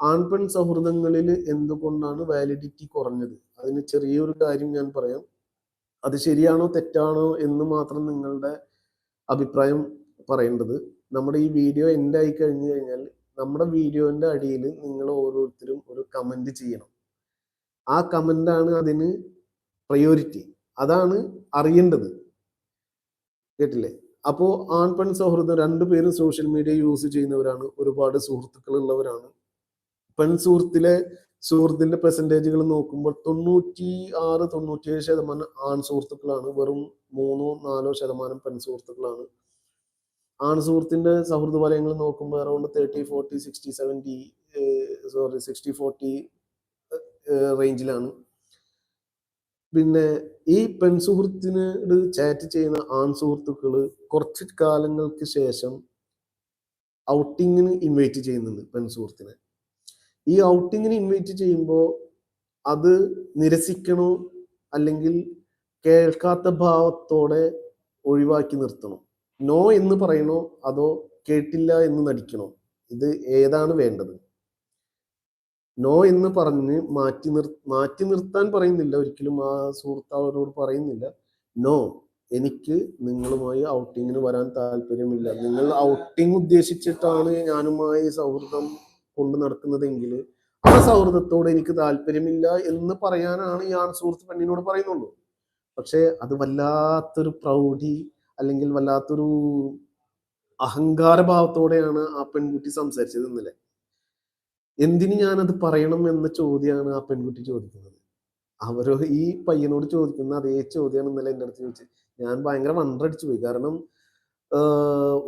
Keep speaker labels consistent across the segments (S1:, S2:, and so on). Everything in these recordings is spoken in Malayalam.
S1: ആൺപെൺ സൗഹൃദങ്ങളിൽ എന്തുകൊണ്ടാണ് വാലിഡിറ്റി കുറഞ്ഞത്? അതിന് ചെറിയൊരു കാര്യം ഞാൻ പറയാം. അത് ശരിയാണോ തെറ്റാണോ എന്ന് മാത്രം നിങ്ങളുടെ അഭിപ്രായം പറയേണ്ടത്. നമ്മുടെ ഈ വീഡിയോ എന്റെ ആയി കഴിഞ്ഞു കഴിഞ്ഞാൽ നമ്മുടെ വീഡിയോന്റെ അടിയിൽ നിങ്ങൾ ഓരോരുത്തരും ഒരു കമന്റ് ചെയ്യണം. ആ കമന്റാണ് അതിന് പ്രയോറിറ്റി അതാണ് അറിയേണ്ടത്. കേട്ടില്ലേ? അപ്പോ ആൺ പെൺ സൗഹൃദം രണ്ടുപേരും സോഷ്യൽ മീഡിയ യൂസ് ചെയ്യുന്നവരാണ് ഒരുപാട് സുഹൃത്തുക്കൾ ഉള്ളവരാണ്. പെൺ സുഹൃത്തിലെ സുഹൃത്തിന്റെ പെർസെന്റേജുകൾ നോക്കുമ്പോൾ തൊണ്ണൂറ്റി ആറ് തൊണ്ണൂറ്റിയേഴ് ശതമാനം ആൺ സുഹൃത്തുക്കളാണ്. വെറും മൂന്നോ നാലോ ശതമാനം പെൺ സുഹൃത്തുക്കളാണ്. ആൺ സുഹൃത്തിന്റെ സൗഹൃദ വലയങ്ങൾ നോക്കുമ്പോൾ around thirty forty sixty seventy sorry sixty forty റേഞ്ചിലാണ് പിന്നെ ഈ പെൺ സുഹൃത്തിനോട് ചാറ്റ് ചെയ്യുന്ന ആൺ സുഹൃത്തുക്കൾ കുറച്ച് കാലങ്ങൾക്ക് ശേഷം ഔട്ടിങ്ങിന് ഇൻവൈറ്റ് ചെയ്യുന്നുണ്ട് പെൺ സുഹൃത്തിനെ. ഈ ഔട്ടിങ്ങിന് ഇൻവൈറ്റ് ചെയ്യുമ്പോൾ അത് നിരസിക്കണോ? അല്ലെങ്കിൽ കേൾക്കാത്ത ഭാവത്തോടെ ഒഴിവാക്കി നിർത്തണം? നോ എന്ന് പറയണോ? അതോ കേട്ടില്ല എന്ന് നടിക്കണോ? ഇത് ഏതാണ് വേണ്ടത്? നോ എന്ന് പറഞ്ഞ് മാറ്റി നിർ മാറ്റി നിർത്താൻ പറയുന്നില്ല. ഒരിക്കലും ആ സുഹൃത്ത് അവരോട് പറയുന്നില്ല. നോ എനിക്ക് നിങ്ങളുമായി ഔട്ടിങ്ങിന് വരാൻ താല്പര്യമില്ല. നിങ്ങൾ ഔട്ടിങ് ഉദ്ദേശിച്ചിട്ടാണ് ഞാനുമായി സൗഹൃദം കൊണ്ട് നടക്കുന്നതെങ്കിൽ ആ സൗഹൃദത്തോട് എനിക്ക് താല്പര്യമില്ല എന്ന് പറയാനാണ് ഈ ആൺ സുഹൃത്ത് പെണ്ണിനോട് പറയുന്നുള്ളൂ. പക്ഷെ അത് വല്ലാത്തൊരു പ്രൗഢി അല്ലെങ്കിൽ വല്ലാത്തൊരു അഹങ്കാരഭാവത്തോടെയാണ് ആ പെൺകുട്ടി സംസാരിച്ചത് ഇന്നലെ. എന്തിന് ഞാനത് പറയണം എന്ന ചോദ്യമാണ് ആ പെൺകുട്ടി ചോദിക്കുന്നത്. അവരോ ഈ പയ്യനോട് ചോദിക്കുന്ന അതേ ചോദ്യമാണ് ഇന്നലെ എന്റെ അടുത്ത് ചോദിച്ചത്. ഞാൻ ഭയങ്കര വണ്ടടിച്ചു പോയി. കാരണം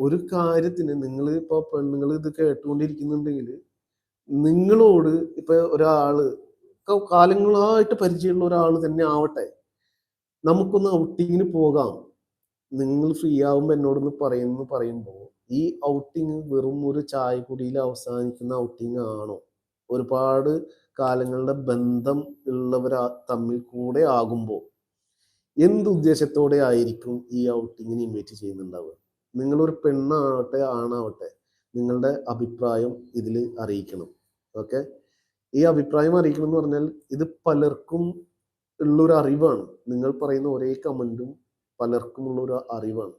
S1: ഒരു കാര്യത്തിന് നിങ്ങൾ ഇപ്പൊ പെണ്ണുങ്ങൾ ഇത് കേട്ടുകൊണ്ടിരിക്കുന്നുണ്ടെങ്കിൽ നിങ്ങളോട് ഇപ്പൊ ഒരാൾ കാലങ്ങളായിട്ട് പരിചയമുള്ള ഒരാൾ തന്നെ ആവട്ടെ. നമുക്കൊന്ന് ഔട്ടിങ്ങിന് പോകാം. നിങ്ങൾ ഫ്രീ ആവുമ്പോൾ എന്നോടൊന്ന് പറയുന്നു പറയുമ്പോൾ ഈ ഔട്ടിങ് വെറും ഒരു ചായ ചായക്കുടിയിൽ അവസാനിക്കുന്ന ഔട്ടിങ് ആണോ? ഒരുപാട് കാലങ്ങളുടെ ബന്ധം ഉള്ളവരാ തമ്മിൽ കൂടെ ആകുമ്പോൾ എന്ത് ഉദ്ദേശത്തോടെ ആയിരിക്കും ഈ ഔട്ടിങ്ങിന് ഇൻവൈറ്റ് ചെയ്യുന്നുണ്ടാവുക? നിങ്ങളൊരു പെണ്ണാവട്ടെ ആണാവട്ടെ നിങ്ങളുടെ അഭിപ്രായം ഇതിൽ അറിയിക്കണം. ഓക്കെ? ഈ അഭിപ്രായം അറിയിക്കണം എന്ന് പറഞ്ഞാൽ ഇത് പലർക്കും ഉള്ളൊരു അറിവാണ്. നിങ്ങൾ പറയുന്ന ഒരേ കമന്റും പലർക്കും ഉള്ളൊരു അറിവാണ്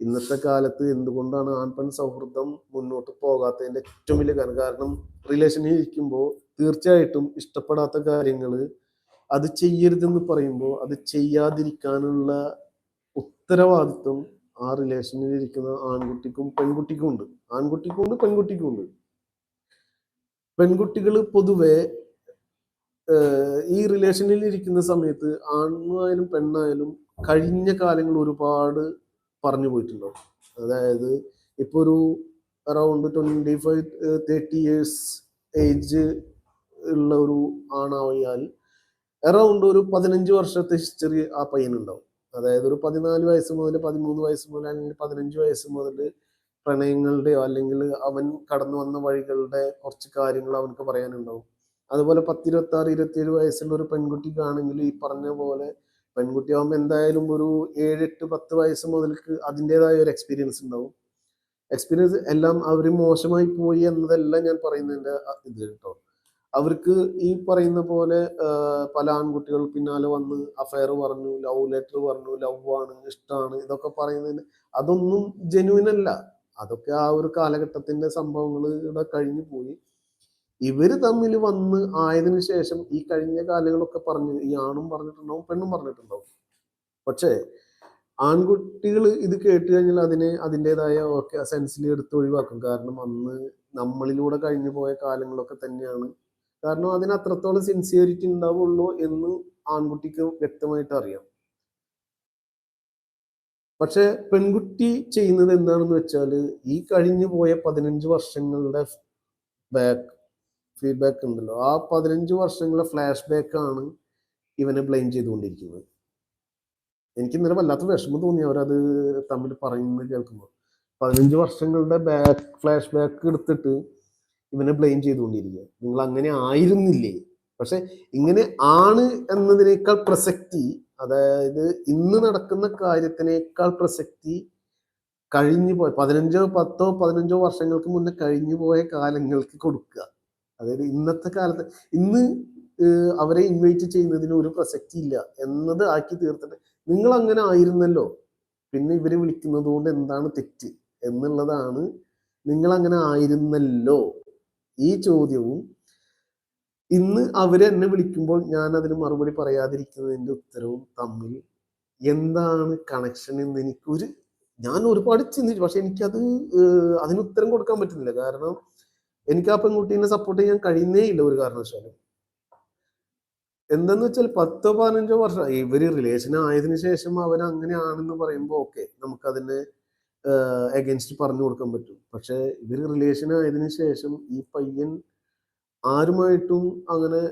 S1: ഇന്നത്തെ കാലത്ത് എന്തുകൊണ്ടാണ് ആൺപെൺ സൗഹൃദം മുന്നോട്ട് പോകാത്തതിന്റെ ഏറ്റവും വലിയ കാരണം കാരണം റിലേഷനിൽ ഇരിക്കുമ്പോൾ തീർച്ചയായിട്ടും ഇഷ്ടപ്പെടാത്ത കാര്യങ്ങൾ അത് ചെയ്യരുതെന്ന് പറയുമ്പോൾ അത് ചെയ്യാതിരിക്കാനുള്ള ഉത്തരവാദിത്വം ആ റിലേഷനിൽ ഇരിക്കുന്ന ആൺകുട്ടിക്കും പെൺകുട്ടിക്കും ഉണ്ട്. ആൺകുട്ടിക്കും ഉണ്ട് പെൺകുട്ടിക്കും ഉണ്ട്. പെൺകുട്ടികൾ പൊതുവെ ഈ റിലേഷനിൽ ഇരിക്കുന്ന സമയത്ത് ആണായാലും പെണ്ണായാലും കഴിഞ്ഞ കാലങ്ങൾ ഒരുപാട് പറഞ്ഞു പോയിട്ടുണ്ടാവും അതായത് ഇപ്പൊ ഒരു around twenty five thirty years age ഉള്ള ഒരു ആണായാൽ അറൗണ്ട് ഒരു പതിനഞ്ച് വർഷത്തെ ഹിസ്റ്ററി ആ പയ്യനുണ്ടാവും. അതായത് ഒരു പതിനാല് വയസ്സ് മുതൽ പതിമൂന്ന് വയസ്സ് മുതൽ അല്ലെങ്കിൽ പതിനഞ്ച് വയസ്സ് മുതൽ പ്രണയങ്ങളുടെയോ അല്ലെങ്കിൽ അവൻ കടന്നു വന്ന വഴികളുടെ കുറച്ച് കാര്യങ്ങൾ അവനക്ക് പറയാനുണ്ടാവും. അതുപോലെ പത്തിരുപത്തി ആറ് ഇരുപത്തിയേഴ് വയസ്സുള്ള ഒരു പെൺകുട്ടിക്കാണെങ്കിൽ ഈ പറഞ്ഞ പോലെ പെൺകുട്ടിയാകുമ്പോൾ എന്തായാലും ഒരു ഏഴെട്ട് പത്ത് വയസ്സ് മുതൽക്ക് അതിന്റെതായ ഒരു എക്സ്പീരിയൻസ് ഉണ്ടാവും. എക്സ്പീരിയൻസ് എല്ലാം അവർ മോശമായി പോയി എന്നതല്ല ഞാൻ പറയുന്നതിന്റെ ഇത് കേട്ടോ. അവർക്ക് ഈ പറയുന്ന പോലെ പല ആൺകുട്ടികൾ പിന്നാലെ വന്ന് അഫയർ പറഞ്ഞു ലവ് ലെറ്റർ പറഞ്ഞു ലവ് ആണ് ഇഷ്ടമാണ് ഇതൊക്കെ പറയുന്നതിന് അതൊന്നും ജെനുവിൻ അല്ല. അതൊക്കെ ആ ഒരു കാലഘട്ടത്തിന്റെ സംഭവങ്ങൾ കഴിഞ്ഞു പോയി. ഇവർ തമ്മിൽ വന്ന് ആയതിനു ശേഷം ഈ കഴിഞ്ഞ കാലങ്ങളൊക്കെ പറഞ്ഞു ഈ ആണും പറഞ്ഞിട്ടുണ്ടാവും പെണ്ണും പറഞ്ഞിട്ടുണ്ടാവും. പക്ഷേ ആൺകുട്ടികൾ ഇത് കേട്ട് കഴിഞ്ഞാൽ അതിനെ അതിന്റെതായ ഒക്കെ സെൻസിൽ എടുത്ത് ഒഴിവാക്കും. കാരണം അന്ന് നമ്മളിലൂടെ കഴിഞ്ഞു പോയ കാലങ്ങളൊക്കെ തന്നെയാണ്. കാരണം അതിന് അത്രത്തോളം സിൻസിയറിറ്റി ഉണ്ടാവുള്ളൂ എന്ന് ആൺകുട്ടിക്ക് വ്യക്തമായിട്ട് അറിയാം. പക്ഷെ പെൺകുട്ടി ചെയ്യുന്നത് എന്താണെന്ന് വെച്ചാൽ ഈ കഴിഞ്ഞു പോയ പതിനഞ്ച് വർഷങ്ങളുടെ ബാക്ക് ഫീഡ്ബാക്ക് ഉണ്ടല്ലോ. ആ പതിനഞ്ച് വർഷങ്ങളെ ഫ്ലാഷ് ബാക്ക് ആണ് ഇവനെ ബ്ലെയിം ചെയ്തുകൊണ്ടിരിക്കുന്നത്. എനിക്ക് ഇന്നലെ വല്ലാത്ത വിഷമം തോന്നി അവരത് തമ്മിൽ പറയുന്നത് കേൾക്കുമ്പോൾ. പതിനഞ്ച് വർഷങ്ങളുടെ ബാക്ക് ഫ്ലാഷ് ബാക്ക് എടുത്തിട്ട് ഇവനെ ബ്ലെയിം ചെയ്തുകൊണ്ടിരിക്കുക. നിങ്ങൾ അങ്ങനെ ആയിരുന്നില്ലേ? പക്ഷെ ഇങ്ങനെ ആണ് എന്നതിനേക്കാൾ പ്രസക്തി അതായത് ഇന്ന് നടക്കുന്ന കാര്യത്തിനേക്കാൾ പ്രസക്തി കഴിഞ്ഞു പോയ. പതിനഞ്ചോ പത്തോ പതിനഞ്ചോ വർഷങ്ങൾക്ക് മുന്നേ കഴിഞ്ഞു പോയ കാലങ്ങൾക്ക് കൊടുക്കുക. അതായത് ഇന്നത്തെ കാലത്ത് ഇന്ന് അവരെ ഇൻവൈറ്റ് ചെയ്യുന്നതിന് ഒരു പ്രസക്തി ഇല്ല എന്നത് ആക്കി തീർത്തിട്ട് നിങ്ങൾ അങ്ങനെ ആയിരുന്നല്ലോ. പിന്നെ ഇവരെ വിളിക്കുന്നത് കൊണ്ട് എന്താണ് തെറ്റ് എന്നുള്ളതാണ് നിങ്ങൾ അങ്ങനെ ആയിരുന്നല്ലോ. ഈ ചോദ്യവും ഇന്ന് അവരെന്നെ വിളിക്കുമ്പോൾ ഞാൻ അതിന് മറുപടി പറയാതിരിക്കുന്നതിന്റെ ഉത്തരവും തമ്മിൽ എന്താണ് കണക്ഷൻ എന്ന് എനിക്കൊരു ഞാൻ ഒരുപാട് ചിന്തിച്ചു. പക്ഷെ എനിക്കത് അതിന് ഉത്തരം കൊടുക്കാൻ പറ്റുന്നില്ല. കാരണം എനിക്ക് ആ പെൺകുട്ടീനെ സപ്പോർട്ട് ചെയ്യാൻ കഴിയുന്നേ ഇല്ല ഒരു കാരണവശാലും. എന്തെന്ന് വെച്ചാൽ പത്തോ പതിനഞ്ചോ വർഷം ഇവർ റിലേഷൻ ആയതിനു ശേഷം അവൻ അങ്ങനെയാണെന്ന് പറയുമ്പോൾ ഓക്കെ നമുക്കതിന് എഗൻസ്റ്റ് പറഞ്ഞു കൊടുക്കാൻ പറ്റും. പക്ഷെ ഇവർ റിലേഷൻ ആയതിനു ശേഷം ഈ പയ്യൻ ആരുമായിട്ടും അങ്ങനെ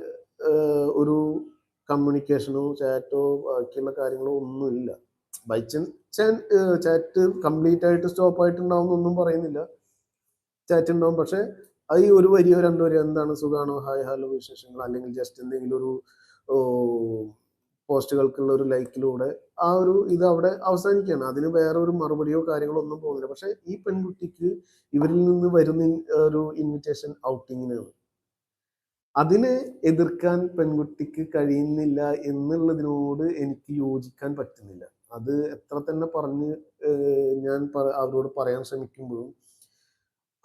S1: ഒരു കമ്മ്യൂണിക്കേഷനോ ചാറ്റോ ബാക്കിയുള്ള കാര്യങ്ങളോ ഒന്നുമില്ല. ബൈ ചാൻസ് ചാറ്റ് കംപ്ലീറ്റ് ആയിട്ട് സ്റ്റോപ്പ് ആയിട്ടുണ്ടാവും ഒന്നും പറയുന്നില്ല. ചാറ്റ് ഉണ്ടാവും. പക്ഷെ അത് ഒരു വരിയോ രണ്ടോ വരിയോ എന്താണ് സുഖാണോ? ഹായ് ഹാലോ വിശേഷങ്ങൾ. അല്ലെങ്കിൽ ജസ്റ്റ് എന്തെങ്കിലും ഒരു പോസ്റ്റുകൾക്കുള്ള ഒരു ലൈക്കിലൂടെ ആ ഒരു ഇത് അവിടെ അവസാനിക്കുകയാണ്. അതിന് വേറെ ഒരു മറുപടിയോ കാര്യങ്ങളോ ഒന്നും പോകുന്നില്ല. പക്ഷെ ഈ പെൺകുട്ടിക്ക് ഇവരിൽ നിന്ന് വരുന്ന ഒരു ഇൻവിറ്റേഷൻ ഔട്ടിങ്ങിനാണ് അതിനെ എതിർക്കാൻ പെൺകുട്ടിക്ക് കഴിയുന്നില്ല എന്നുള്ളതിനോട് എനിക്ക് യോജിക്കാൻ പറ്റുന്നില്ല. അത് എത്ര തന്നെ പറഞ്ഞ് ഞാൻ അവരോട് പറയാൻ ശ്രമിക്കുമ്പോഴും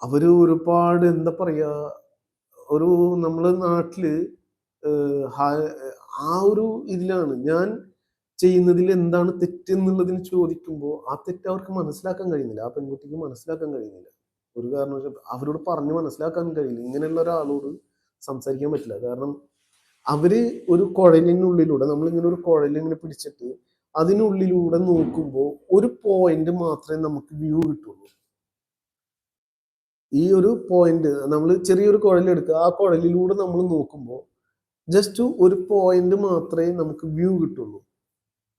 S1: അവർ ഒരുപാട് എന്താ പറയാ ഒരു നമ്മളെ നാട്ടിൽ ആ ഒരു ഇതിലാണ്. ഞാൻ ചെയ്യുന്നതിൽ എന്താണ് തെറ്റ് എന്നുള്ളതിന് ചോദിക്കുമ്പോൾ ആ തെറ്റ് അവർക്ക് മനസ്സിലാക്കാൻ കഴിയുന്നില്ല. ആ പെൺകുട്ടിക്ക് മനസ്സിലാക്കാൻ കഴിയുന്നില്ല. ഒരു കാരണവശാലും അവരോട് പറഞ്ഞ് മനസ്സിലാക്കാൻ കഴിയില്ല. ഇങ്ങനെയുള്ള ഒരാളോട് സംസാരിക്കാൻ പറ്റില്ല. കാരണം അവർ ഒരു കുഴലിനുള്ളിലൂടെ നമ്മളിങ്ങനെ ഒരു കുഴലിങ്ങനെ പിടിച്ചിട്ട് അതിനുള്ളിലൂടെ നോക്കുമ്പോൾ ഒരു പോയിന്റ് മാത്രമേ നമുക്ക് വ്യൂ കിട്ടുള്ളൂ. ഈ ഒരു പോയിന്റ് നമ്മൾ ചെറിയൊരു കുഴലെടുക്കുക ആ കുഴലിലൂടെ നമ്മൾ നോക്കുമ്പോൾ ജസ്റ്റ് ഒരു പോയിന്റ് മാത്രമേ നമുക്ക് വ്യൂ കിട്ടുള്ളൂ.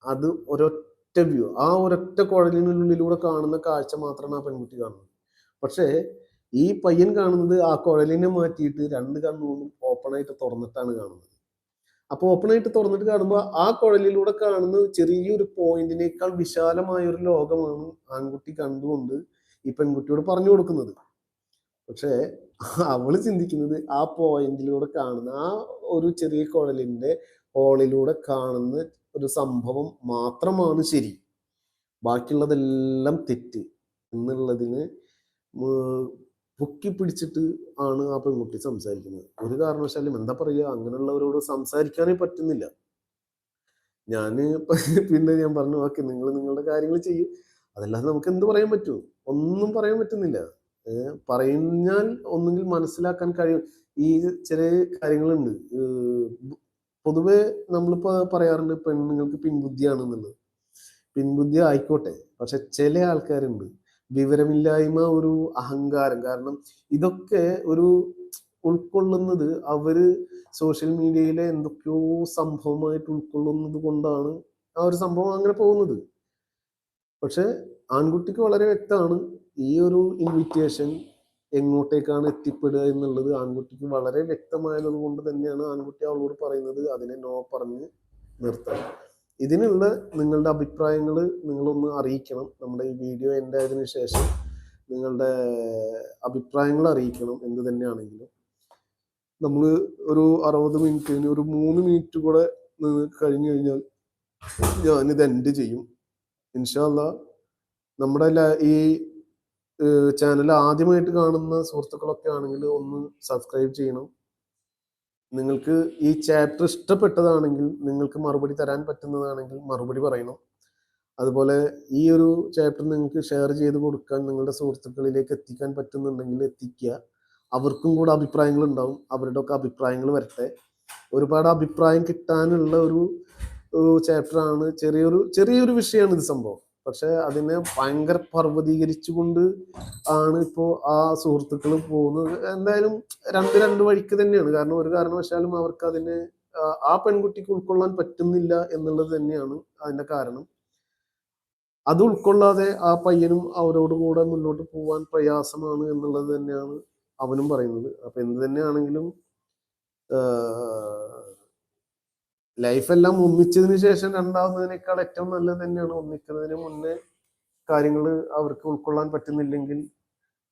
S1: അത് ഒരൊറ്റ വ്യൂ ആ ഒരൊറ്റ കുഴലിനുള്ളിലൂടെ കാണുന്ന കാഴ്ച മാത്രമാണ് ആ പെൺകുട്ടി കാണുന്നത്. പക്ഷേ ഈ പയ്യൻ കാണുന്നത് ആ കുഴലിനെ മാറ്റിയിട്ട് രണ്ട് കണ്ണുകൊണ്ടും ഓപ്പണായിട്ട് തുറന്നിട്ടാണ് കാണുന്നത്. അപ്പൊ ഓപ്പണായിട്ട് തുറന്നിട്ട് കാണുമ്പോൾ ആ കുഴലിലൂടെ കാണുന്ന ചെറിയൊരു പോയിന്റിനേക്കാൾ വിശാലമായ ഒരു ലോകമാണ് ആൺകുട്ടി കണ്ടുകൊണ്ട് ഈ പെൺകുട്ടിയോട് പറഞ്ഞു കൊടുക്കുന്നത്. പക്ഷേ അവൾ ചിന്തിക്കുന്നത് ആ പോയിന്റിലൂടെ കാണുന്ന ആ ഒരു ചെറിയ കുഴലിന്റെ ഹോളിലൂടെ കാണുന്ന ഒരു സംഭവം മാത്രമാണ് ശരി. ബാക്കിയുള്ളതെല്ലാം തെറ്റ്. എന്നുള്ളതിന് പൊക്കി പിടിച്ചിട്ട് ആണ് ആ പെൺകുട്ടി സംസാരിക്കുന്നത്. ഒരു കാരണവശാലും എന്താ പറയുക അങ്ങനെയുള്ളവരോട് സംസാരിക്കാനേ പറ്റുന്നില്ല. ഞാൻ പിന്നെ ഞാൻ പറഞ്ഞു ഓക്കെ നിങ്ങൾ നിങ്ങളുടെ കാര്യങ്ങൾ ചെയ്യും. അതല്ലാതെ നമുക്ക് എന്ത് പറയാൻ പറ്റും? ഒന്നും പറയാൻ പറ്റുന്നില്ല. പറഞ്ഞാൽ ഒന്നുകിൽ മനസ്സിലാക്കാൻ കഴിയും. ഈ ചില കാര്യങ്ങളുണ്ട്. പൊതുവെ നമ്മളിപ്പോ പറയാറുണ്ട് പെണ്ണുങ്ങൾക്ക് പിൻബുദ്ധിയാണെന്നുള്ളത്. പിൻബുദ്ധി ആയിക്കോട്ടെ. പക്ഷെ ചില ആൾക്കാരുണ്ട്. വിവരമില്ലായ്മ ഒരു അഹങ്കാരം. കാരണം ഇതൊക്കെ ഒരു ഉൾക്കൊള്ളുന്നത് അവർ സോഷ്യൽ മീഡിയയിലെ എന്തൊക്കെയോ സംഭവമായിട്ട് ഉൾക്കൊള്ളുന്നത് കൊണ്ടാണ് ആ ഒരു സംഭവം അങ്ങനെ പോകുന്നത്. പക്ഷെ ആൺകുട്ടിക്ക് വളരെ വ്യക്തമാണ് ഈ ഒരു ഇൻവിറ്റേഷൻ എങ്ങോട്ടേക്കാണ് എത്തിപ്പെടുക എന്നുള്ളത്. ആൺകുട്ടിക്ക് വളരെ വ്യക്തമായത് കൊണ്ട് തന്നെയാണ് ആൺകുട്ടി അവളോട് പറയുന്നത്. അതിനെ നോ പറഞ്ഞ് നിർത്താൻ ഇതിനുള്ള നിങ്ങളുടെ അഭിപ്രായങ്ങൾ നിങ്ങളൊന്ന് അറിയിക്കണം. നമ്മുടെ ഈ വീഡിയോ എന്റെ ആയതിനു ശേഷം നിങ്ങളുടെ അഭിപ്രായങ്ങൾ അറിയിക്കണം എന്ത് തന്നെയാണെങ്കിലും. നമ്മൾ ഒരു അറുപത് മിനിറ്റ് കഴിഞ്ഞ് ഒരു മൂന്ന് മിനിറ്റ് കൂടെ കഴിഞ്ഞു കഴിഞ്ഞാൽ ഞാനിത് എൻഡ് ചെയ്യും. ഇൻഷാല്ല നമ്മുടെ ഈ ചാനൽ ആദ്യമായിട്ട് കാണുന്ന സുഹൃത്തുക്കളൊക്കെ ആണെങ്കിൽ ഒന്ന് സബ്സ്ക്രൈബ് ചെയ്യണം. നിങ്ങൾക്ക് ഈ ചാപ്റ്റർ ഇഷ്ടപ്പെട്ടതാണെങ്കിൽ നിങ്ങൾക്ക് മറുപടി തരാൻ പറ്റുന്നതാണെങ്കിൽ മറുപടി പറയണം. അതുപോലെ ഈ ഒരു ചാപ്റ്റർ നിങ്ങൾക്ക് ഷെയർ ചെയ്ത് കൊടുക്കാൻ നിങ്ങളുടെ സുഹൃത്തുക്കളിലേക്ക് എത്തിക്കാൻ പറ്റുന്നുണ്ടെങ്കിൽ എത്തിക്കുക. അവർക്കും കൂടെ അഭിപ്രായങ്ങൾ ഉണ്ടാവും. അവരുടെ ഒക്കെ അഭിപ്രായങ്ങൾ വരട്ടെ. ഒരുപാട് അഭിപ്രായം കിട്ടാനുള്ള ഒരു ചാപ്റ്ററാണ് ചെറിയൊരു ചെറിയൊരു വിഷയമാണ് ഇത് സംഭവം. പക്ഷെ അതിനെ ഭയങ്കര പർവതീകരിച്ചുകൊണ്ട് ആണ് ഇപ്പോ ആ സുഹൃത്തുക്കൾ പോകുന്നത്. എന്തായാലും രണ്ട് രണ്ട് വഴിക്ക് തന്നെയാണ്. കാരണം ഒരു കാരണവശാലും അവർക്ക് അതിനെ ആ- പെൺകുട്ടിക്ക് ഉൾക്കൊള്ളാൻ പറ്റുന്നില്ല എന്നുള്ളത് തന്നെയാണ് അതിന്റെ കാരണം. അത് ഉൾക്കൊള്ളാതെ ആ പയ്യനും അവരോട് കൂടെ മുന്നോട്ട് പോകാൻ പ്രയാസമാണ് എന്നുള്ളത് തന്നെയാണ് അവനും പറയുന്നത്. അപ്പൊ എന്ത് തന്നെയാണെങ്കിലും ലൈഫ് എല്ലാം ഒന്നിച്ചതിന് ശേഷം രണ്ടാവുന്നതിനേക്കാൾ ഏറ്റവും നല്ലത് തന്നെയാണ്. ഒന്നിക്കുന്നതിന് മുന്നേ കാര്യങ്ങൾ അവർക്ക് ഉൾക്കൊള്ളാൻ പറ്റുന്നില്ലെങ്കിൽ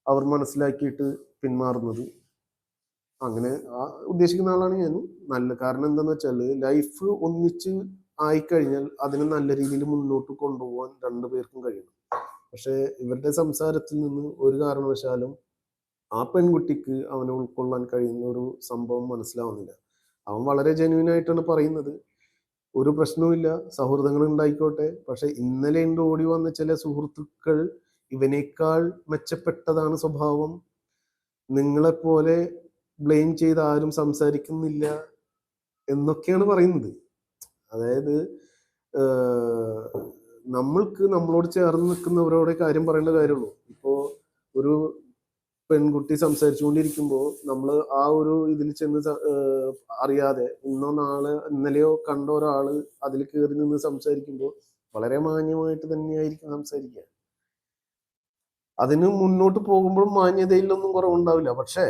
S1: അവർ മനസ്സിലാക്കിയിട്ട് പിന്മാറുന്നത്. അങ്ങനെ ആ ഉദ്ദേശിക്കുന്ന ആളാണ് ഞാൻ. നല്ല കാരണം എന്താന്ന് വെച്ചാൽ ലൈഫ് ഒന്നിച്ച് ആയിക്കഴിഞ്ഞാൽ അതിനെ നല്ല രീതിയിൽ മുന്നോട്ട് കൊണ്ടുപോകാൻ രണ്ടു പേർക്കും കഴിയണം. പക്ഷെ ഇവരുടെ സംസാരത്തിൽ നിന്ന് ഒരു കാരണവശാലും ആ പെൺകുട്ടിക്ക് അവനെ ഉൾക്കൊള്ളാൻ കഴിയുന്ന ഒരു സംഭവം മനസ്സിലാവുന്നില്ല. അവൻ വളരെ ജെന്യൂൻ ആയിട്ടാണ് പറയുന്നത്. ഒരു പ്രശ്നവുമില്ല സൗഹൃദങ്ങൾ ഉണ്ടായിക്കോട്ടെ. പക്ഷെ ഇന്നലെ ഉണ്ട് ഓടി വന്ന ചില സുഹൃത്തുക്കൾ ഇവനേക്കാൾ മെച്ചപ്പെട്ടതാണ് സ്വഭാവം. നിങ്ങളെപ്പോലെ ബ്ലെയിം ചെയ്ത് ആരും സംസാരിക്കുന്നില്ല എന്നൊക്കെയാണ് പറയുന്നത്. അതായത് നമ്മൾക്ക് നമ്മളോട് ചേർന്ന് നിൽക്കുന്നവരോടെ കാര്യം പറയേണ്ട കാര്യമുള്ളൂ. ഇപ്പോ ഒരു പെൺകുട്ടി സംസാരിച്ചുകൊണ്ടിരിക്കുമ്പോൾ നമ്മൾ ആ ഒരു ഇതിൽ ചെന്ന് അറിയാതെ ഇന്നോ നാളെ ഇന്നലെയോ കണ്ട ഒരാൾ അതിൽ കയറി നിന്ന് സംസാരിക്കുമ്പോൾ വളരെ മാന്യമായിട്ട് തന്നെയായിരിക്കും സംസാരിക്കുക. അതിന് മുന്നോട്ട് പോകുമ്പോഴും മാന്യതയിലൊന്നും കുറവുണ്ടാവില്ല. പക്ഷേ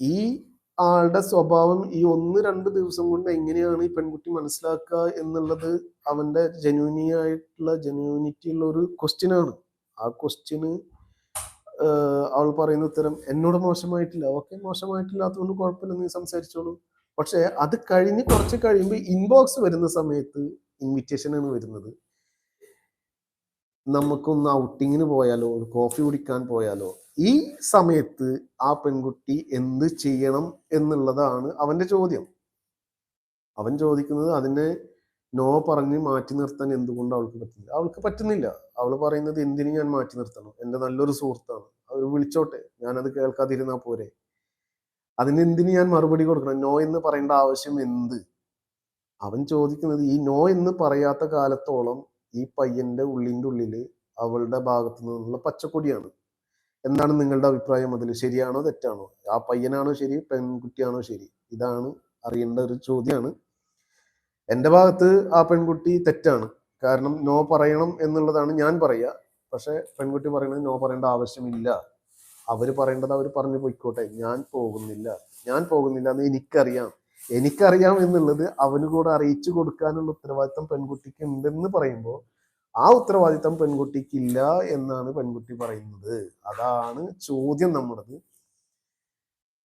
S1: ഈ ആളുടെ സ്വഭാവം ഈ ഒന്ന് രണ്ട് ദിവസം കൊണ്ട് എങ്ങനെയാണ് ഈ പെൺകുട്ടി മനസ്സിലാക്കുക എന്നുള്ളത് അവന്റെ ജെന്യൂനി ആയിട്ടുള്ള ജെന്യൂനിറ്റി ഉള്ള ഒരു ക്വസ്റ്റ്യൻ ആണ്. ആ ക്വസ്റ്റ്യന് അവൾ പറയുന്ന ഉത്തരം എന്നോട് മോശമായിട്ടില്ല. ഓക്കെ മോശമായിട്ടില്ലാത്തതുകൊണ്ട് കുഴപ്പമില്ല നീ സംസാരിച്ചോളൂ. പക്ഷെ അത് കഴിഞ്ഞ് കുറച്ച് കഴിയുമ്പോൾ ഇൻബോക്സ് വരുന്ന സമയത്ത് ഇൻവിറ്റേഷൻ ആണ് വരുന്നത്. നമുക്കൊന്ന് ഔട്ടിങ്ങിന് പോയാലോ ഒരു കോഫി കുടിക്കാൻ പോയാലോ ഈ സമയത്ത് ആ പെൺകുട്ടി എന്ത് ചെയ്യണം എന്നുള്ളതാണ് അവന്റെ ചോദ്യം. അവൻ ചോദിക്കുന്നത് അതിനെ നോ പറഞ്ഞ് മാറ്റി നിർത്താൻ എന്തുകൊണ്ട് അവൾക്ക് പറ്റുന്നില്ല അവൾക്ക് പറ്റുന്നില്ല. അവൾ പറയുന്നത് എന്തിനു ഞാൻ മാറ്റി നിർത്തണം? എന്റെ നല്ലൊരു സുഹൃത്താണ്. അവർ വിളിച്ചോട്ടെ. ഞാനത് കേൾക്കാതിരുന്നാ പോരെ. അതിന് എന്തിന് ഞാൻ മറുപടി കൊടുക്കണം? നോ എന്ന് പറയേണ്ട ആവശ്യം എന്ത്? അവൻ ചോദിക്കുന്നത് ഈ നോ എന്ന് പറയാത്ത കാലത്തോളം ഈ പയ്യന്റെ ഉള്ളിന്റെ ഉള്ളിൽ അവളുടെ ഭാഗത്തു നിന്നുള്ള പച്ചക്കൊടിയാണ്. എന്താണ് നിങ്ങളുടെ അഭിപ്രായം അതിൽ ശരിയാണോ തെറ്റാണോ? ആ പയ്യനാണോ ശരി? പെൺകുട്ടിയാണോ ശരി? ഇതാണ് അറിയേണ്ട ഒരു ചോദ്യമാണ് എന്റെ ഭാഗത്ത് ആ പെൺകുട്ടി തെറ്റാണ്. കാരണം നോ പറയണം എന്നുള്ളതാണ് ഞാൻ പറയുക. പക്ഷെ പെൺകുട്ടി പറയുന്നത് നോ പറയേണ്ട ആവശ്യമില്ല. അവർ പറയേണ്ടത് അവർ പറഞ്ഞു പോയിക്കോട്ടെ. ഞാൻ പോകുന്നില്ല. ഞാൻ പോകുന്നില്ല എന്ന് എനിക്കറിയാം. എനിക്കറിയാം എന്നുള്ളത് അവന് കൂടെ അറിയിച്ചു കൊടുക്കാനുള്ള ഉത്തരവാദിത്തം പെൺകുട്ടിക്ക് ഉണ്ടെന്ന് പറയുമ്പോൾ ആ ഉത്തരവാദിത്തം പെൺകുട്ടിക്കില്ല എന്നാണ് പെൺകുട്ടി പറയുന്നത്. അതാണ് ചോദ്യം നമ്മുടേത്.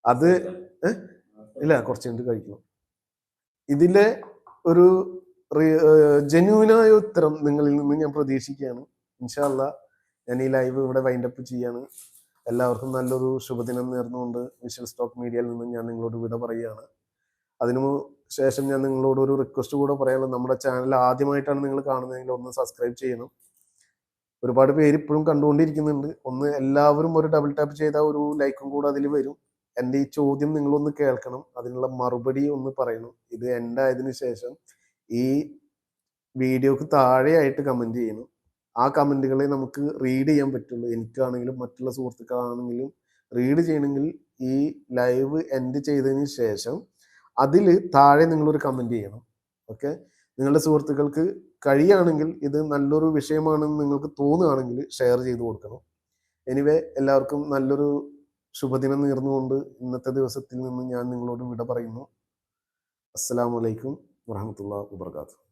S1: അത് ഇല്ല കുറച്ച് കഴിക്കണം. ഇതിലെ ഒരു ജെന്യൂനായ ഉത്തരം നിങ്ങളിൽ നിന്ന് ഞാൻ പ്രതീക്ഷിക്കുകയാണ്. ഇൻഷാല്ല ഞാൻ ഈ ലൈവ് ഇവിടെ വൈൻഡപ്പ് ചെയ്യാണ്. എല്ലാവർക്കും നല്ലൊരു ശുഭദിനം നേർന്നുകൊണ്ട് വിഷ്വൽ സ്റ്റോക്ക് മീഡിയയിൽ നിന്ന് ഞാൻ നിങ്ങളോട് വിട പറയുകയാണ്. അതിനു ശേഷം ഞാൻ നിങ്ങളോട് ഒരു റിക്വസ്റ്റ് കൂടെ പറയാനുള്ളത് നമ്മുടെ ചാനൽ ആദ്യമായിട്ടാണ് നിങ്ങൾ കാണുന്നതെങ്കിൽ ഒന്ന് സബ്സ്ക്രൈബ് ചെയ്യണം. ഒരുപാട് പേര് ഇപ്പോഴും കണ്ടുകൊണ്ടിരിക്കുന്നുണ്ട്. ഒന്ന് എല്ലാവരും ഒരു ഡബിൾ ടാപ്പ് ചെയ്താൽ ഒരു ലൈക്കും കൂടെ അതിൽ വരും. എന്റെ ഈ ചോദ്യം നിങ്ങളൊന്ന് കേൾക്കണം. അതിനുള്ള മറുപടി ഒന്ന് പറയണം. ഇത് എന്റെ ആയതിനു ശേഷം ഈ വീഡിയോക്ക് താഴെയായിട്ട് കമന്റ് ചെയ്യണം. ആ കമന്റുകളെ നമുക്ക് റീഡ് ചെയ്യാൻ പറ്റുള്ളൂ. എനിക്കാണെങ്കിലും മറ്റുള്ള സുഹൃത്തുക്കളാണെങ്കിലും റീഡ് ചെയ്യണമെങ്കിൽ ഈ ലൈവ് എൻഡ് ചെയ്തതിന് ശേഷം അതിൽ താഴെ നിങ്ങളൊരു കമന്റ് ചെയ്യണം. ഓക്കെ നിങ്ങളുടെ സുഹൃത്തുക്കൾക്ക് കഴിയുകയാണെങ്കിൽ ഇത് നല്ലൊരു വിഷയമാണെന്ന് നിങ്ങൾക്ക് തോന്നുകയാണെങ്കിൽ ഷെയർ ചെയ്ത് കൊടുക്കണം. എനിവേ എല്ലാവർക്കും നല്ലൊരു ശുഭദിനം നേർന്നുകൊണ്ട് ഇന്നത്തെ ദിവസത്തിൽ നിന്ന് ഞാൻ നിങ്ങളോട് വിട പറയുന്നു. അസ്സലാമലൈക്കും വറഹമത്തുള്ള വാബർക്കാത്തു